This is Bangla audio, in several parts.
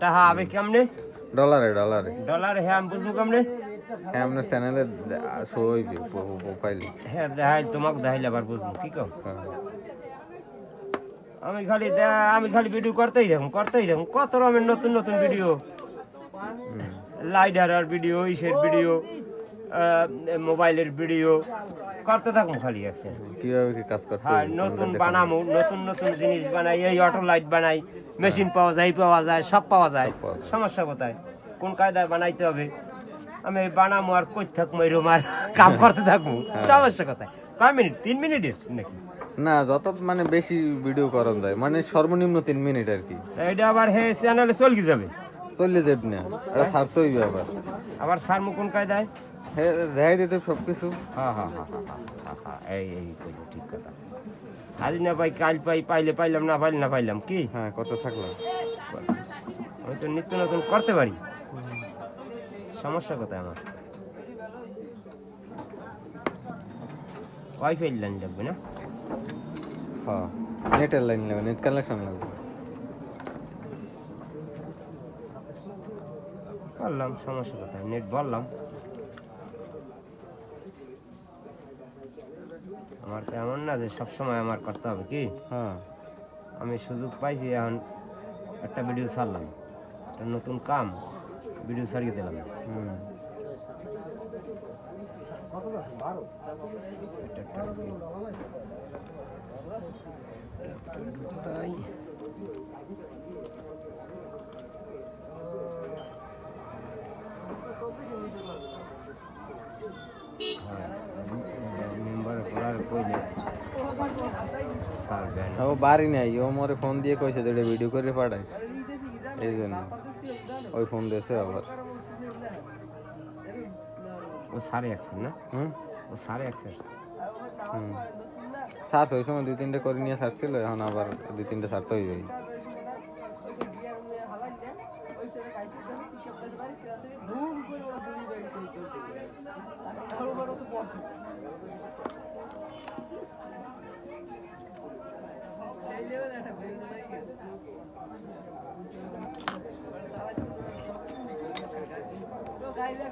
টাহা আবে কেমনে? ডলারে ডলারে। ডলারে হ্যাঁ আমি বুঝব কেমনে? হ্যাঁ আপনার চ্যানেলে শো হইবে প্রোফাইলে হ্যাঁ দেখাই তোমাকে দেখাইলে আবার বুঝব কি কও? হ্যাঁ। আমি খালি আমি খালি ভিডিও করতেই দেখুন করতেই দেখুন কত রকমের নতুন নতুন ভিডিও লাইডার ভিডিও ইসের ভিডিও মোবাইলের ভিডিও করতে থাকুন খালি একসাথে কীভাবে কি কাজ করতে হ্যাঁ নতুন বানামু নতুন নতুন জিনিস বানাই এই অটো লাইট বানাই মেশিন পাওয়া যায় পাওয়া যায় সব পাওয়া যায়। সমস্যা কোথায়? কোন কায়দায় বানাইতে হবে? আমি বানামু আর কই থাকব এরম আর কাম করতে থাকব। হ্যাঁ। সমস্যা কোথায়? কয় মিনিট? তিন মিনিটের নাকি? না যত মানে বেশি ভিডিও করা যায় মানে সর্বনিম্ন তিন মিনিট আর কি। এটা আবার হে চ্যানেলে চলকি যাবে। চললে যাবে না এটা ছাড়তে হইবে আবার। আবার সার কোন কায়দায়? হ্যাঁ দেখাই দিতে সবকিছু। হ্যাঁ হ্যাঁ হ্যাঁ হ্যাঁ, হ্যাঁ, হ্যাঁ, এই এই কইছে ঠিক কথা। আজ না পাই কাল পাই পাইলে পাইলাম না পাইলে না পাইলাম কি? হ্যাঁ কত থাকল। আমি তো নিত্য নতুন করতে পারি। সমস্যা কোথায় আমার? ওয়াইফাই লাইন লাগবে না? হ্যাঁ নেটের লাইন লাগবে নেট কানেকশন লাগবে। বললাম সমস্যা কোথায়? নেট বললাম। আমার তো এমন না যে সবসময় আমার করতে হবে কি? হ্যাঁ। আমি সুযোগ পাইছি এখন একটা ভিডিও ছাড়লাম। একটা নতুন কাম ভিডিও ছাড়িয়ে দিলাম। হুম। ও বাড়ি নাই ও মরে ফোন দিয়ে কইছে দুটো ভিডিও করে পাঠাই। এই জন্য ওই ফোন দিয়েছে আবার। ও সাড়ে একশো না? হুম? ও সাড়ে একশো হুম। সার্চ ওই সময় দুই তিনটে করে নিয়ে সারছিল এখন আবার দুই তিনটে সারতে হইবে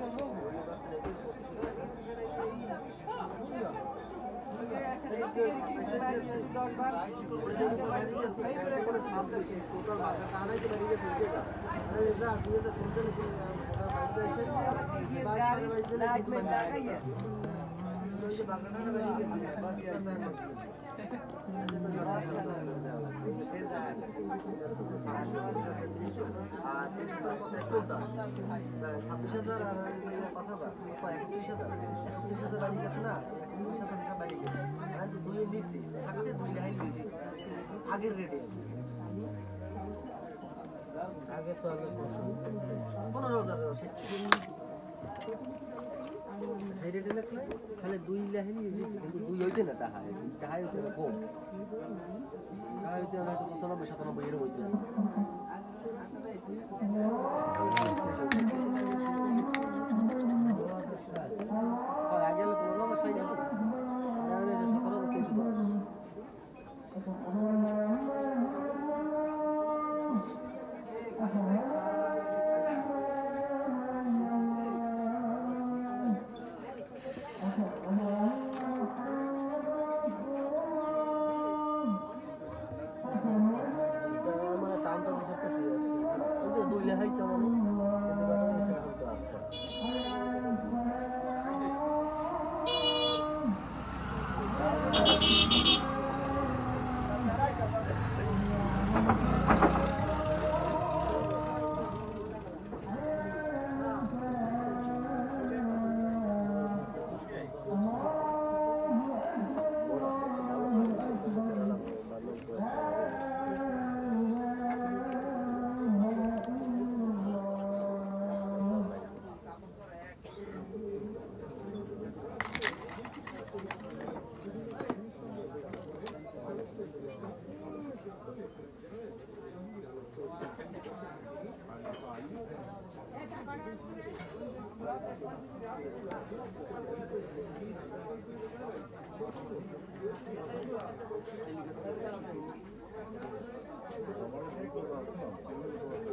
ছাব্বিশ হাজার হাজার একত্রিশ হাজার না একত্রিশ হাজার টাকা বাড়ি গেছে দুই নিছি থাকতে দুই লেহাই নিয়েছি আগের রেটে পনেরো হাজার। হাই রেটে লাগলে খালি দুই লেহাই নিয়েছি কিন্তু দুই হইতে না টাকা টাকা হইতে না কম টাকা হইতে না পঁচানব্বই সাতানব্বই এরকম হইতে না 재미가 다른 그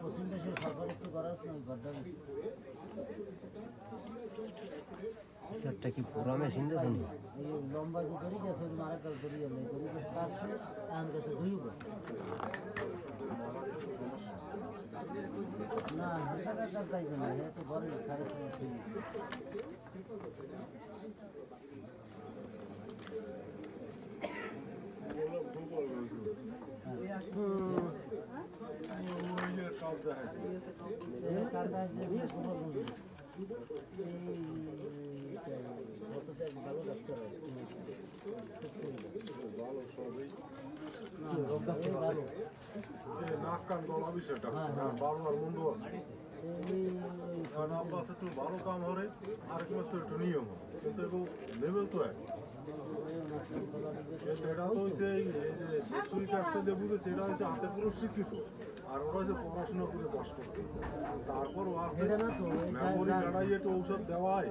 পশ্চিম দেশে সরকার একটু করাস না স্যারটা কি পুরো মেশিন দিয়েছেন এই লম্বা যে করি গেছে মারা কাল করি গেলে করি গেছে গেছে ধুই না হেটা কাটার চাইবে না হে তো ঘরে খারে সমস্যা নেই। এই কাটা যে খবর বলব। এই কতটা ভালো ডাক্তার হয়। না, এই নাক কান গলা বিষয়টা বারোনার মুন্ডু আছে কারণ আব্বাস একটু ভালো কাম হরে আরেক মাস তো একটু নিয়ম। কিন্তু এগো লেভেল তো এক। সেটা তো হইছে এই যে দস্তুরি কাজটা যে বুঝে সেটা হচ্ছে হাতে পুরো শিক্ষিত আর ওরা হচ্ছে পড়াশোনা করে কষ্ট তারপর আছে মেমোরি কাটাই একটু ঔষধ দেওয়ায়।